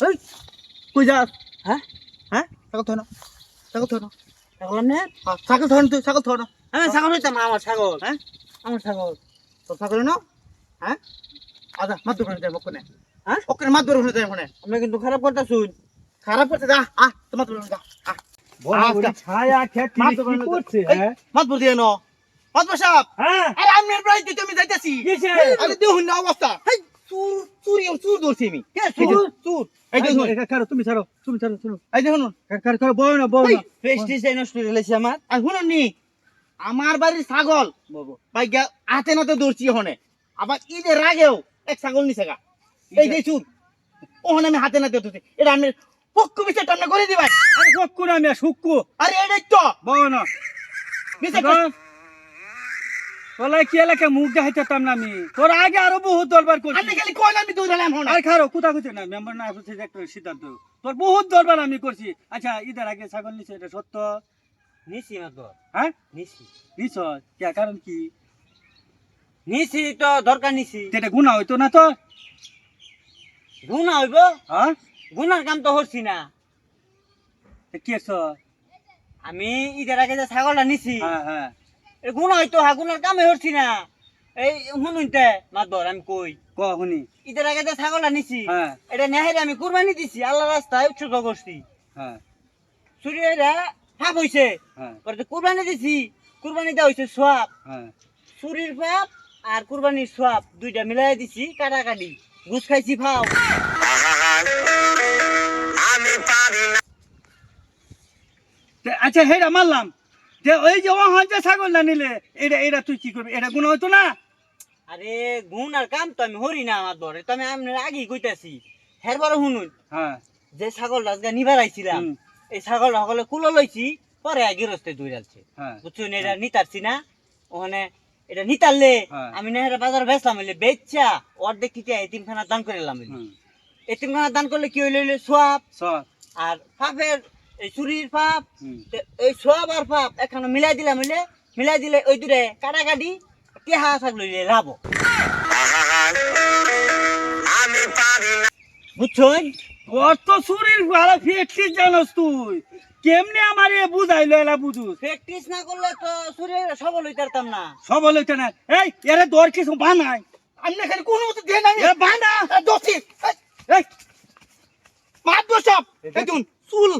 এই কই যাস? হ্যাঁ? হ্যাঁ? না। তুই ছাগল থয় হ্যাঁ? ছাগল হইতাম আমার ছাগল। হ্যাঁ? আমার ছাগল। তোর ছাগল না? হ্যাঁ? আচ্ছা মাত দোকানে যাই ওখানে হ্যাঁ? ওখানে মাত দোকানে যাই ওখানে আমরা কিন্তু খারাপ কথা শুন খারাপ করছে যা আহ তোমার দোকানে যা আহ আচ্ছা। ছায়া খেতে মাত কি করছে হ্যাঁ? মাত বল দিয়ে ন। মাত বসাব হ্যাঁ? আরে আমি প্রায় দিতে আমি যাইতাছি। কিসে? আরে দেখুন না অবস্থা। চুর চুরি চুর ধরছি আমি। চুর? চুর। এই দেখুন কারও তুমি ছাড়ো তুমি ছাড়ো শুনো এই দেখুন। কারও কারও বয় না বয় না। প্রেস্টিজ নষ্ট করে লেছি আমার। আর শুনুন নি আমার বাড়ির ছাগল ভাই হাতে নাতে দৌড়ছি ওখানে। আবার ঈদের আগেও এক ছাগল নিছে গা। এই যে চুর ওখানে আমি হাতে নাতে দৌড়ছি এটা আমি পক্ষ বিচার টান্না করে দিবাই। আরে সক্কু না আমি সুক্কু আরে এটাই তো বয় না। বিচার বলে কি এলাকা মুখ দেখাইতাম না আমি? তোর আগে আরও বহুত দরবার করছি। আমি খালি কইলাম আমি দৌড়ালাম হন। আর খারো কোথা কোথায় না? মেম্বার না হচ্ছে একটা সিদ্ধান্ত। তোর বহুত দরবার আমি করছি। আচ্ছা ঈদের আগে ছাগল নিছে এটা সত্য? নিছি না তো হ্যাঁ? নিছি। নিছ? কে? কারণ কি? নিছি তো দরকার নিছি। এটা গুণা হইতো না তো গুণা হইব? হ্যাঁ? গুনার কাম তো হচ্ছি না। কি আমি ঈদের আগে যে ছাগলটা নিছি হ্যাঁ হ্যাঁ। গুণা হইতো হা গুনার কামে হচ্ছি না। এই শুনুনতে মাতবর আমি কই? ক শুনি। ঈদের আগে যে ছাগলটা নিছি হ্যাঁ। এটা নেহেরে আমি কুরবানি দিছি আল্লাহ রাস্তায় উৎসর্গ করছি। হ্যাঁ। সূর্যরা ফাঁক হইছে। হ্যাঁ। কুরবানি দিছি কুরবানি দেওয়া হইছে সোয়াব। হ্যাঁ। চুরির পাপ আর কুরবানির সোয়াব দুইটা মিলাই দিছি কাটাকাটি। ঘুষ খাইছি ফাও। আচ্ছা হেরা মারলাম। যে ওই যে যে ছাগল না নিলে এটা এটা তুই কি করবি? এটা গুণা হইতো না? আরে গুণ আর কাম তো আমি হরি না আমার বরে তো আমি আপনার আগেই কইতাছি। হের বড় শুনুন হ্যাঁ। যে ছাগল রাজগা নিবার আইছিলাম এই ছাগল সকলে কুলো লইছি পরে দৌড়ালছে হ্যাঁ। বুঝছেন এটা নিতারছি না ওখানে এটা নিতারলে হ্যাঁ। আমি নেহেরা বাজার বেচলাম হইলে বেচছা অর্ধেক কিটা এতিমখানা দান করে এলাম এতিমখানা দান করলে কি হইলে সোয়াব। আর পাপের এই চুরির পাপ এই সব আর পাপ এখানে মিলাই দিলাম হইলে মিলাই দিলে ওই দূরে কাটাকাটি কেহা থাকল লাভ। না। বুঝছই? তোর তো শরীর ভালো ফেটছিস জানোস তুই। কেমনে আমার এ বুঝাইলো এলা বুঝুস? প্র্যাকটিস না করলে তো শরীর সবল হইতে পারতাম না। সবল হইতে না। এই এরে দর কিছু বানাই। আমি খালি কোনো মতো দিয়ে না বানা। দোষী। এই মার দোষ চুল।